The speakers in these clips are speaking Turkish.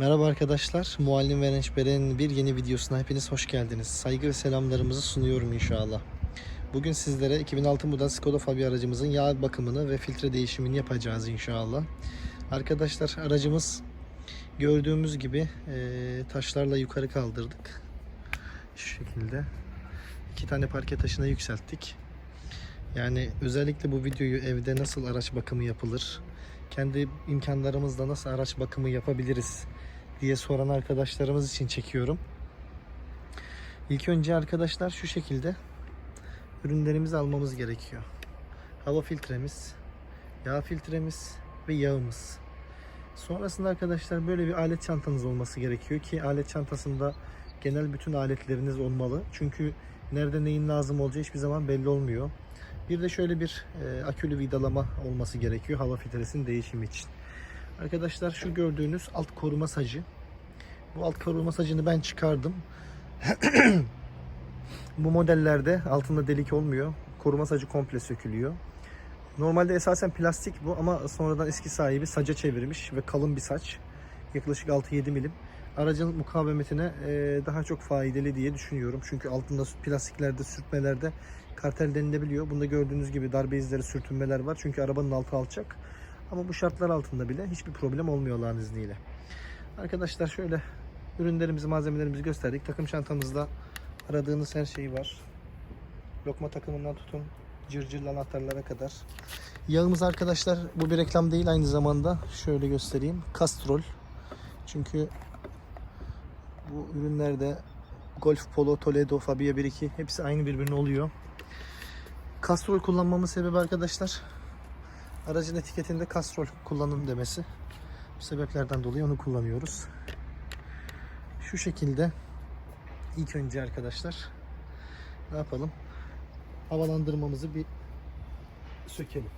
Merhaba arkadaşlar. Muallim ve Rençber'in bir yeni videosuna hepiniz hoş geldiniz. Saygı ve selamlarımızı sunuyorum inşallah. Bugün sizlere 2006 model Skoda Fabia aracımızın yağ bakımını ve filtre değişimini yapacağız inşallah. Arkadaşlar aracımız gördüğümüz gibi eee, taşlarla yukarı kaldırdık. Şu şekilde. iki tane parke taşına yükselttik. Yani özellikle bu videoyu evde nasıl araç bakımı yapılır, kendi imkanlarımızla nasıl araç bakımı yapabiliriz diye soran arkadaşlarımız için çekiyorum. İlk önce arkadaşlar şu şekilde ürünlerimizi almamız gerekiyor. Hava filtremiz, yağ filtremiz ve yağımız. Sonrasında arkadaşlar böyle bir alet çantanız olması gerekiyor ki alet çantasında genel bütün aletleriniz olmalı. Çünkü nerede neyin lazım olacağı hiçbir zaman belli olmuyor. Bir de şöyle bir e, akülü vidalama olması gerekiyor hava filtresinin değişimi için. Arkadaşlar şu gördüğünüz alt koruma sacı. Bu alt koruma sacını ben çıkardım. Bu modellerde altında delik olmuyor. Koruma sacı komple sökülüyor. Normalde esasen plastik bu ama sonradan eski sahibi saca çevirmiş ve kalın bir saç. Yaklaşık 6-7 milim. Aracın mukavemetine e, daha çok faydalı diye düşünüyorum. Çünkü altında plastiklerde, sürtmelerde kartel denilebiliyor. Bunda gördüğünüz gibi darbe izleri, sürtünmeler var. Çünkü arabanın altı alçak. Ama bu şartlar altında bile hiçbir problem olmuyor Allah'ın izniyle. Arkadaşlar şöyle ürünlerimizi, malzemelerimizi gösterdik. Takım çantamızda aradığınız her şey var. Lokma takımından tutun cırcırlı anahtarlara kadar. Yağımız arkadaşlar bu bir reklam değil aynı zamanda. Şöyle göstereyim. Castrol. Çünkü bu ürünlerde Golf Polo, Toledo, Fabia 1.2 hepsi aynı birbirine oluyor. Castrol kullanmamın sebebi arkadaşlar aracın etiketinde Castrol kullanın demesi. Bu sebeplerden dolayı onu kullanıyoruz. Şu şekilde ilk önce arkadaşlar ne yapalım? Havalandırmamızı bir sökelim.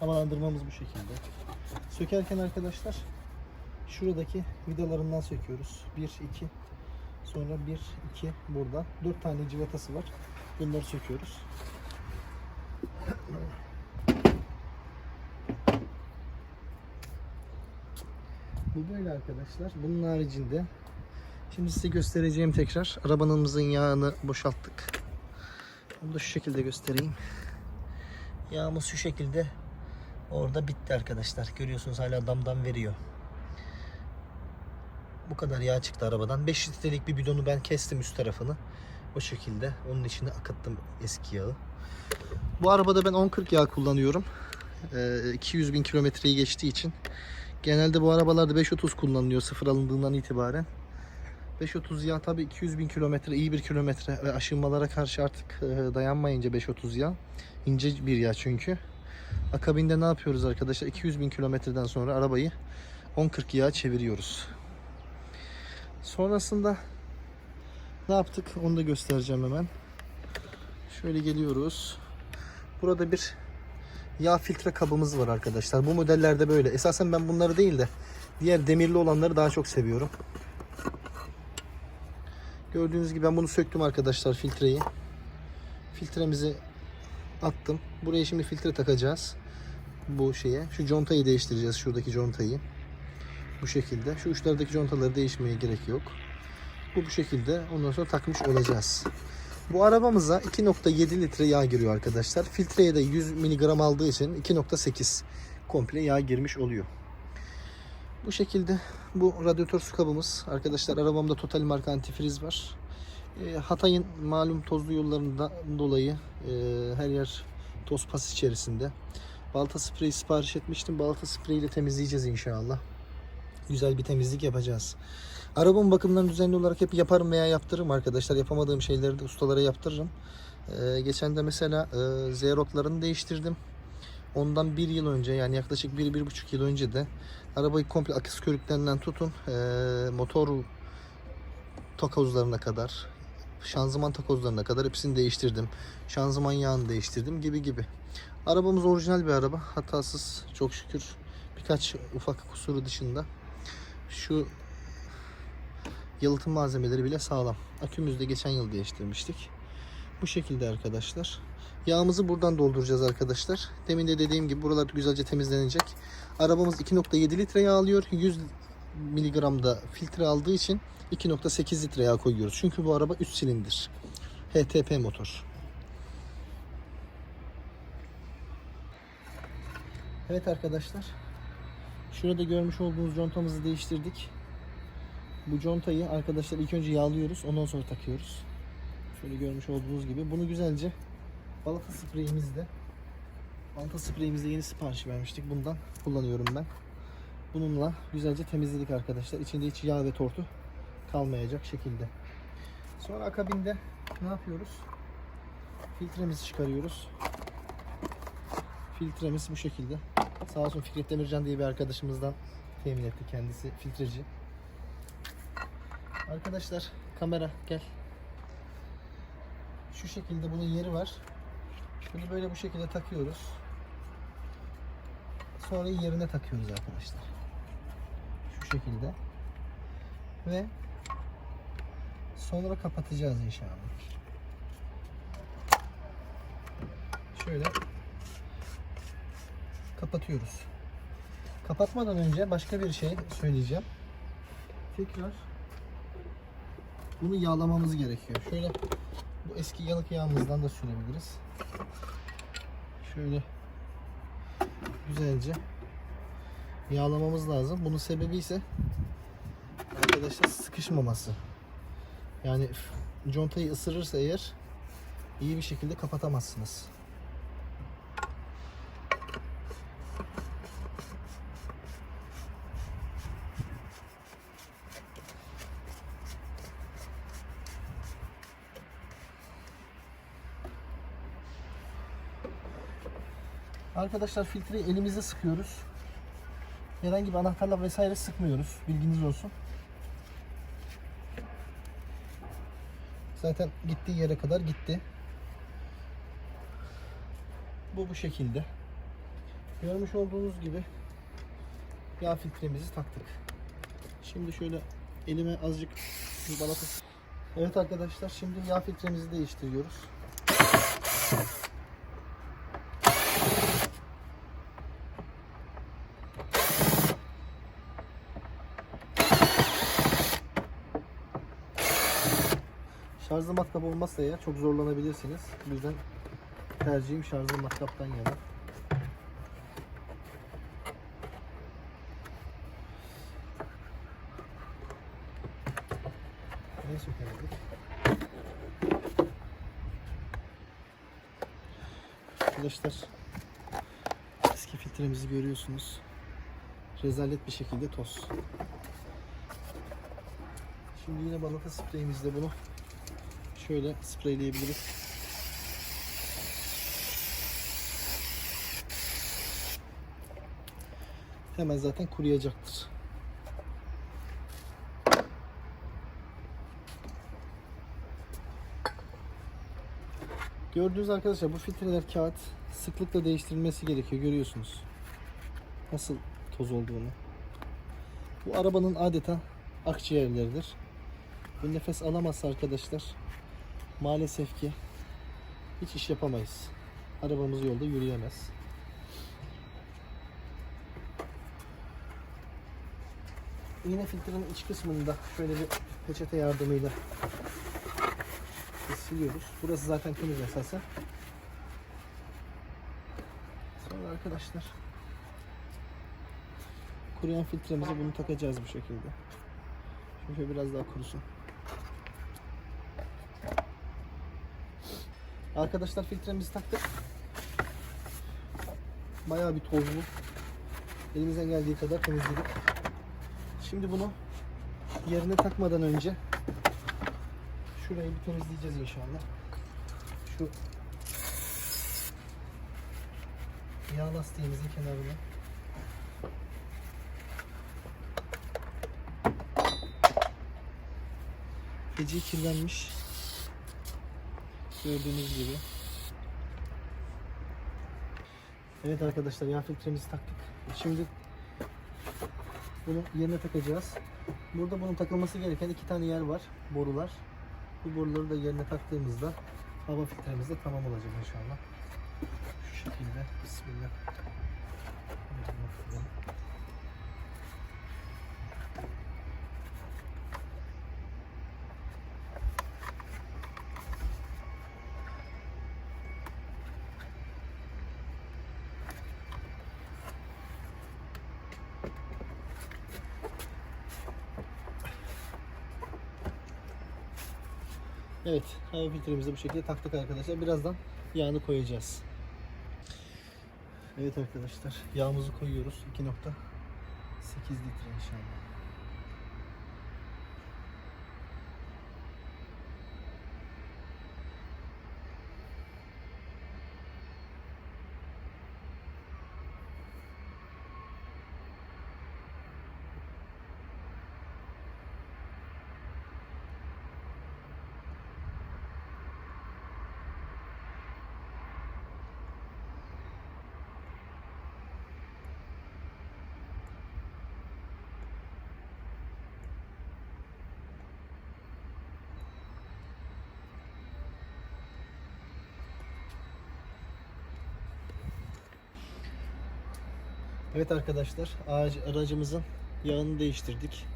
Havalandırmamız bu şekilde. Sökerken arkadaşlar şuradaki vidalarından söküyoruz. 1 2 sonra 1 2 burada 4 tane civatası var. Bunları söküyoruz. Bu böyle arkadaşlar. Bunun haricinde şimdi size göstereceğim tekrar arabanımızın yağını boşalttık. Onu da şu şekilde göstereyim. Yağımız şu şekilde orada bitti arkadaşlar. Görüyorsunuz hala damdan veriyor. Bu kadar yağ çıktı arabadan. 5 litrelik bir bidonu ben kestim üst tarafını. O şekilde onun içine akıttım eski yağı. Bu arabada ben 1040 yağ kullanıyorum. Ee, 200 bin kilometreyi geçtiği için. Genelde bu arabalarda 530 kullanılıyor sıfır alındığından itibaren. 530 yağ tabi 200 bin kilometre iyi bir kilometre ve aşınmalara karşı artık e, dayanmayınca 530 yağ. ince bir yağ çünkü. Akabinde ne yapıyoruz arkadaşlar? 200 bin kilometreden sonra arabayı 1040 yağ çeviriyoruz. Sonrasında ne yaptık onu da göstereceğim hemen. Şöyle geliyoruz. Burada bir yağ filtre kabımız var arkadaşlar. Bu modellerde böyle. Esasen ben bunları değil de diğer demirli olanları daha çok seviyorum. Gördüğünüz gibi ben bunu söktüm arkadaşlar filtreyi. Filtremizi attım. Buraya şimdi filtre takacağız. Bu şeye. Şu contayı değiştireceğiz. Şuradaki contayı. Bu şekilde. Şu uçlardaki contaları değişmeye gerek yok. Bu bu şekilde. Ondan sonra takmış olacağız. Bu arabamıza 2.7 litre yağ giriyor arkadaşlar. Filtreye de 100 mg aldığı için 2.8 komple yağ girmiş oluyor. Bu şekilde bu radyatör su kabımız. Arkadaşlar arabamda Total marka antifriz var. E, Hatay'ın malum tozlu yollarından dolayı e, her yer toz pas içerisinde. Balta spreyi sipariş etmiştim. Balta spreyiyle temizleyeceğiz inşallah. Güzel bir temizlik yapacağız. Arabamın bakımlarını düzenli olarak hep yaparım veya yaptırırım arkadaşlar. Yapamadığım şeyleri de ustalara yaptırırım. E, geçen de mesela e, Zerotlarını değiştirdim. Ondan bir yıl önce yani yaklaşık bir, bir buçuk yıl önce de arabayı komple akis körüklerinden tutun e, motor takozlarına kadar şanzıman takozlarına kadar hepsini değiştirdim. Şanzıman yağını değiştirdim gibi gibi. Arabamız orijinal bir araba. Hatasız çok şükür. Birkaç ufak kusuru dışında. Şu yalıtım malzemeleri bile sağlam. Akümüzü de geçen yıl değiştirmiştik. Bu şekilde arkadaşlar. Yağımızı buradan dolduracağız arkadaşlar. Demin de dediğim gibi buralar güzelce temizlenecek. Arabamız 2.7 litre yağ alıyor. 100 miligram da filtre aldığı için 2.8 litre yağ koyuyoruz. Çünkü bu araba 3 silindir. HTP motor. Evet arkadaşlar. Şurada görmüş olduğunuz contamızı değiştirdik. Bu contayı arkadaşlar ilk önce yağlıyoruz. Ondan sonra takıyoruz. Şöyle görmüş olduğunuz gibi. Bunu güzelce balata spreyimizle balata spreyimizle yeni sipariş vermiştik. Bundan kullanıyorum ben. Bununla güzelce temizledik arkadaşlar. İçinde hiç yağ ve tortu kalmayacak şekilde. Sonra akabinde ne yapıyoruz? Filtremizi çıkarıyoruz. Filtremiz bu şekilde. Sağ olsun Fikret Demircan diye bir arkadaşımızdan temin etti kendisi filtreci. Arkadaşlar kamera gel. Şu şekilde bunun yeri var. Bunu böyle bu şekilde takıyoruz. Sonra yerine takıyoruz arkadaşlar. Şu şekilde. Ve sonra kapatacağız inşallah. Şöyle kapatıyoruz. Kapatmadan önce başka bir şey söyleyeceğim. Tekrar bunu yağlamamız gerekiyor. Şöyle bu eski yanık yağımızdan da sürebiliriz. Şöyle güzelce yağlamamız lazım. Bunun sebebi ise arkadaşlar sıkışmaması. Yani contayı ısırırsa eğer iyi bir şekilde kapatamazsınız. Arkadaşlar filtreyi elimizle sıkıyoruz. Herhangi bir anahtarla vesaire sıkmıyoruz. Bilginiz olsun. Zaten gittiği yere kadar gitti. Bu bu şekilde. Görmüş olduğunuz gibi yağ filtremizi taktık. Şimdi şöyle elime azıcık balata Evet arkadaşlar şimdi yağ filtremizi değiştiriyoruz. Şarjlı matkap olmazsa eğer çok zorlanabilirsiniz. Bu yüzden tercihim şarjlı matkaptan yana. Ne sökemedik? Arkadaşlar eski filtremizi görüyorsunuz. Rezalet bir şekilde toz. Şimdi yine balata spreyimizle bunu şöyle spreyleyebiliriz. Hemen zaten kuruyacaktır. Gördüğünüz arkadaşlar bu filtreler kağıt sıklıkla değiştirilmesi gerekiyor görüyorsunuz. Nasıl toz olduğunu. Bu arabanın adeta akciğerleridir. Bu nefes alamazsa arkadaşlar maalesef ki hiç iş yapamayız. Arabamız yolda yürüyemez. Yine filtrenin iç kısmını da şöyle bir peçete yardımıyla siliyoruz. Burası zaten temiz esasen. Sonra arkadaşlar kuruyan filtremize bunu takacağız bu şekilde. Şöyle biraz daha kurusun. Arkadaşlar filtremizi taktık. Bayağı bir tozlu. Elimizden geldiği kadar temizledik. Şimdi bunu yerine takmadan önce şurayı bir temizleyeceğiz inşallah. Şu yağ lastiğimizin kenarını feci kirlenmiş. Gördüğünüz gibi. Evet arkadaşlar yağ filtremizi taktık. Şimdi bunu yerine takacağız. Burada bunun takılması gereken iki tane yer var. Borular. Bu boruları da yerine taktığımızda hava filtremiz de tamam olacak inşallah. Şu şekilde. Bismillah. Evet, hava filtremizi bu şekilde taktık arkadaşlar. Birazdan yağını koyacağız. Evet arkadaşlar, yağımızı koyuyoruz. 2.8 litre inşallah. Evet arkadaşlar, aracımızın yağını değiştirdik.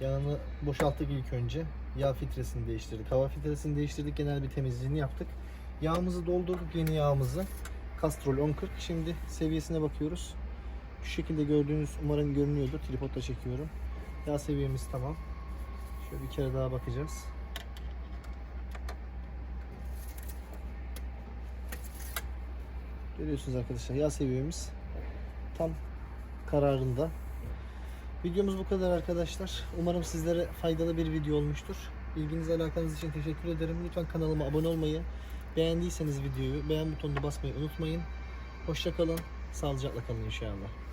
Yağını boşalttık ilk önce. Yağ filtresini değiştirdik. Hava filtresini değiştirdik. Genel bir temizliğini yaptık. Yağımızı doldurduk yeni yağımızı. Castrol 1040. Şimdi seviyesine bakıyoruz. Şu şekilde gördüğünüz umarım görünüyordur. Tripodla çekiyorum. Yağ seviyemiz tamam. Şöyle bir kere daha bakacağız. Görüyorsunuz arkadaşlar yağ seviyemiz tam kararında. Videomuz bu kadar arkadaşlar. Umarım sizlere faydalı bir video olmuştur. İlginiz alakanız için teşekkür ederim. Lütfen kanalıma abone olmayı, beğendiyseniz videoyu beğen butonuna basmayı unutmayın. Hoşçakalın, sağlıcakla kalın inşallah.